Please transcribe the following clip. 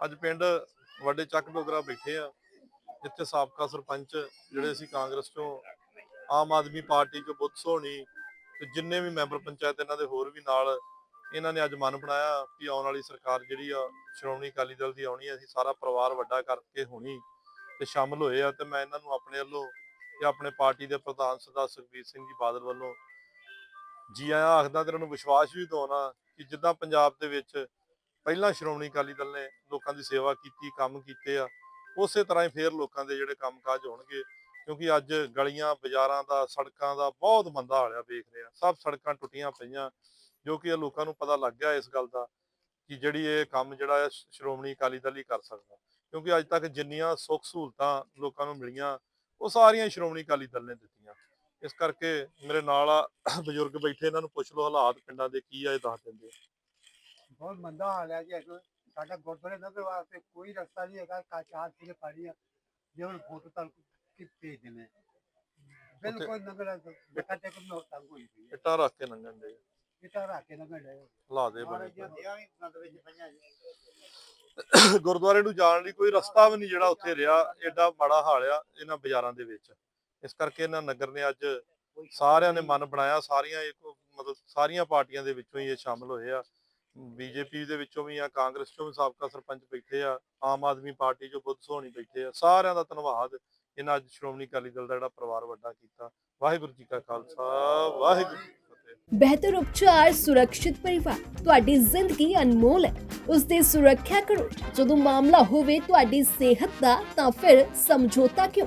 ਅੱਜ ਪਿੰਡ ਵੱਡੇ ਚੱਕ ਡੋਗਰਾ ਬੈਠੇ ਆ, ਜਿੱਥੇ ਸਾਬਕਾ ਸਰਪੰਚ ਜਿਹੜੇ ਸੀ ਕਾਂਗਰਸ ਚੋਂ, ਆਮ ਆਦਮੀ ਪਾਰਟੀ ਚੋਂ ਬੁੱਧ ਸੋਹਣੀ ਤੇ ਜਿੰਨੇ ਵੀ ਮੈਂਬਰ ਪੰਚਾਇਤ ਇਹਨਾਂ ਦੇ ਹੋਰ ਵੀ ਨਾਲ ਇਹਨਾਂ ਨੇ ਅੱਜ ਮਨ ਬਣਾਇਆ ਕਿ ਆਉਣ ਵਾਲੀ ਸਰਕਾਰ ਜਿਹੜੀ ਆ, ਸ਼੍ਰੋਮਣੀ ਅਕਾਲੀ ਦਲ ਦੀ ਆਉਣੀ ਅਸੀਂ ਸਾਰਾ ਪਰਿਵਾਰ ਵੱਡਾ ਕਰਕੇ ਹੋਣੀ ਤੇ ਸ਼ਾਮਲ ਹੋਏ ਆ ਤੇ ਮੈਂ ਇਹਨਾਂ ਨੂੰ ਆਪਣੇ ਵੱਲੋਂ ਤੇ ਆਪਣੇ ਪਾਰਟੀ ਦੇ ਪ੍ਰਧਾਨ ਸਰਦਾਰ ਸੁਖਬੀਰ ਸਿੰਘ ਜੀ ਬਾਦਲ ਵੱਲੋਂ ਜੀ ਆਇਆਂ ਆਖਦਾ ਤੇ ਇਹਨਾਂ ਨੂੰ ਵਿਸ਼ਵਾਸ ਵੀ ਦਿਵਾਉਣਾ ਕਿ ਜਿੱਦਾਂ ਪੰਜਾਬ ਦੇ ਵਿੱਚ ਪਹਿਲਾਂ ਸ਼੍ਰੋਮਣੀ ਅਕਾਲੀ ਦਲ ਨੇ ਲੋਕਾਂ ਦੀ ਸੇਵਾ ਕੀਤੀ, ਕੰਮ ਕੀਤੇ ਆ, ਉਸੇ ਤਰ੍ਹਾਂ ਹੀ ਫੇਰ ਲੋਕਾਂ ਦੇ ਜਿਹੜੇ ਕੰਮਕਾਜ ਹੋਣਗੇ, ਕਿਉਂਕਿ ਅੱਜ ਗਲੀਆਂ, ਬਾਜ਼ਾਰਾਂ ਦਾ, ਸੜਕਾਂ ਦਾ ਬਹੁਤ ਮੰਦਾ ਹਾਲਿਆ ਵੇਖ ਰਿਹਾ ਸਭ ਸੜਕਾਂ ਟੁੱਟੀਆਂ ਪਈਆਂ, ਜੋ ਕਿ ਲੋਕਾਂ ਨੂੰ ਪਤਾ ਲੱਗ ਗਿਆ ਇਸ ਗੱਲ ਦਾ, ਕਿ ਜਿਹੜੀ ਇਹ ਕੰਮ ਜਿਹੜਾ ਹੈ ਸ਼੍ਰੋਮਣੀ ਅਕਾਲੀ ਦਲ ਹੀ ਕਰ ਸਕਦਾ, ਕਿਉਂਕਿ ਅੱਜ ਤੱਕ ਜਿੰਨੀਆਂ ਸੁੱਖ ਸਹੂਲਤਾਂ ਲੋਕਾਂ ਨੂੰ ਮਿਲੀਆਂ, ਉਹ ਸਾਰੀਆਂ ਸ਼੍ਰੋਮਣੀ ਅਕਾਲੀ ਦਲ ਨੇ ਦਿੱਤੀਆਂ, ਇਸ ਕਰਕੇ ਮੇਰੇ ਨਾਲ ਆ ਬਜ਼ੁਰਗ ਬੈਠੇ, ਇਹਨਾਂ ਨੂੰ ਪੁੱਛ ਲਓ ਹਾਲਾਤ ਪਿੰਡਾਂ ਦੇ ਕੀ ਆ, ਇਹ ਦੱਸ ਦਿੰਦੇ ਬਹੁਤ ਮੰਦਾ ਹਾਲ ਹੈ ਜੀ ਵੇਲੇ। ਸਾਡਾ ਗੁਰਦੁਆਰੇ ਨਗਰ ਵਾਸਤੇ ਕੋਈ ਰਸਤਾ ਨਹੀਂ ਹੈਗਾ ਕਾ ਚਾਰ ਪਾਣੀ ਆ ਜੇ ਹੁਣ ਫੋਟੋ ਤੱਕ ਕਿ ਭੇਜ ਦੇਣੇ ਬਿਲਕੁਲ ਨਗਰ ਬੇਟਾ ਟੇਕ ਨੂੰ ਤੰਗ ਹੋਈ ਪਈ ਹੈ। ਇੱਟਾਂ ਰੱਖ ਕੇ ਲੰਘਣ ਦੇ ਇਹ ਤਾਂ ਰੱਖ ਕੇ ਨਗਰ ਡਏ। ਹਾਲਾਤ ਇਹ ਬਣੇ ਪਏ। ਗੁਰਦੁਆਰੇ ਨੂੰ ਜਾਣ ਲਈ ਕੋਈ ਰਸਤਾ ਵੀ ਨਹੀਂ ਜਿਹੜਾ ਉੱਥੇ ਰਿਹਾ ਐਡਾ ਮਾੜਾ ਹਾਲ ਆ ਇਹਨਾਂ ਬਾਜ਼ਾਰਾਂ ਦੇ ਵਿੱਚ। ਇਸ ਕਰਕੇ ਇਹਨਾਂ ਨਗਰ ਨੇ ਅੱਜ ਸਾਰਿਆਂ ਨੇ ਮਨ ਬਣਾਇਆ ਸਾਰੀਆਂ ਇੱਕ ਮਤਲਬ ਸਾਰੀਆਂ ਪਾਰਟੀਆਂ ਦੇ ਵਿੱਚੋਂ ਹੀ ਇਹ ਸ਼ਾਮਲ ਹੋਏ ਆ। ਬੀਜੇਪੀ ਦੇ ਵਿੱਚੋਂ ਵੀ ਆ ਕਾਂਗਰਸ ਚੋਂ ਵੀ ਸਾਬਕਾ ਸਰਪੰਚ ਬੈਠੇ ਆ, ਆਮ ਆਦਮੀ ਪਾਰਟੀ ਚੋਂ ਬੁੱਧ ਸੋਹਣੀ ਬੈਠੇ ਆ, ਸਾਰਿਆਂ ਦਾ ਧੰਨਵਾਦ। ਇਹਨਾਂ ਅੱਜ ਸ਼੍ਰੋਮਣੀ ਅਕਾਲੀ ਦਲ ਦਾ ਜਿਹੜਾ ਪਰਿਵਾਰ ਵੱਡਾ ਕੀਤਾ। ਵਾਹਿਗੁਰੂ ਜੀ ਕਾ ਖਾਲਸਾ, ਵਾਹਿਗੁਰੂ ਜੀ ਕੀ ਫਤਿਹ। ਬਿਹਤਰ ਉਪਚਾਰ, ਸੁਰੱਖਿਅਤ ਪਰਿਵਾਰ, ਤੁਹਾਡੀ ਜ਼ਿੰਦਗੀ ਅਨਮੋਲ ਹੈ। ਉਸ ਦੀ ਸੁਰੱਖਿਆ ਕਰੋ। ਜਦੋਂ ਮਾਮਲਾ ਹੋਵੇ ਤੁਹਾਡੀ ਸਿਹਤ ਦਾ, ਤਾਂ ਫਿਰ ਸਮਝੌਤਾ ਕਿਉਂ?